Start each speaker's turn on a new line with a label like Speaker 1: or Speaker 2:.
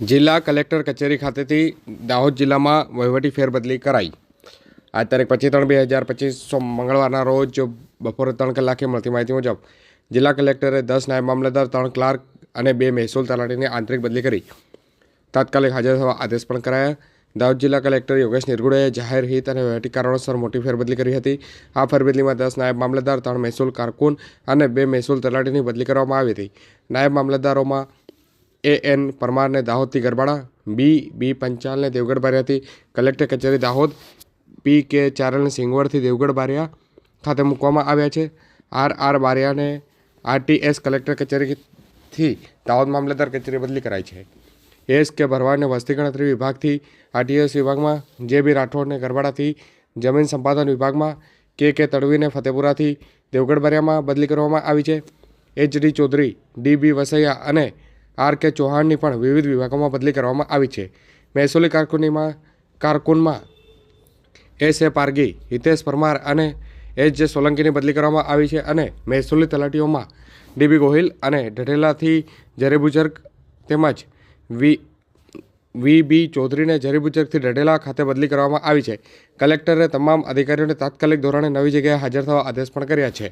Speaker 1: જિલ્લા કલેક્ટર કચેરી ખાતેથી દાહોદ જિલ્લામાં વહીવટી ફેરબદલી કરાઈ. આજ તારીખ પચીસ ત્રણ બે હજાર પચીસ મંગળવારના રોજ બપોરે ત્રણ કલાકે મળતી માહિતી મુજબ જિલ્લા કલેક્ટરે દસ નાયબ મામલતદાર, ત્રણ ક્લાર્ક અને બે મહેસૂલ તલાટીની આંતરિક બદલી કરી. તાત્કાલિક હાજર થવા આદેશ પણ કરાયા. દાહોદ જિલ્લા કલેક્ટર યોગેશ નિરગુડે જાહેર હિત અને વહીવટી કારણોસર મોટી ફેરબદલી કરી હતી. આ ફેરબદલીમાં દસ નાયબ મામલતદાર, ત્રણ મહેસૂલ કારકુન અને બે મહેસૂલ તલાટીની બદલી કરવામાં આવી હતી. નાયબ મામલતદારોમાં એ એન પરમારને દાહોદથી ગરબાડા બી બી પંચાલને દેવગઢ બારિયાથી કલેક્ટર કચેરી દાહોદ, પી કે ચારલને સિંગવડથી દેવગઢ બારિયા ખાતે મૂકવામાં આવ્યા છે. આર આર બારિયાને આરટીએસ કલેક્ટર કચેરીથી દાહોદ મામલતદાર કચેરી બદલી કરાઈ છે. એસ કે ભરવાડને વસ્તી ગણતરી વિભાગથી, આરટીએસ વિભાગમાં, જે બી રાઠોડને ગરબાડાથી, જમીન સંપાદન વિભાગમાં, કે કે તડવીને ફતેપુરાથી દેવગઢ બારિયામાં બદલી કરવામાં આવી છે. H D Chaudhari, D B Vasaiya અને આર કે ચૌહાણની પણ વિવિધ વિભાગોમાં બદલી કરવામાં આવી છે. મહેસૂલી કારકુનીમાં, કારકુનમાં એસ એ પારગી, હિતેશ પરમાર અને એચ જે સોલંકીની બદલી કરવામાં આવી છે અને મહેસૂલી તલાટીઓમાં ડીબી ગોહિલ અને ઢઢેલાથી જરેબુજર્ગ તેમજ વી વી બી ચૌધરીને જરીબુજરથી ઢઢેલા ખાતે બદલી કરવામાં આવી છે. કલેક્ટરે તમામ અધિકારીઓને તાત્કાલિક ધોરણે નવી જગ્યાએ હાજર થવા આદેશ પણ કર્યા છે.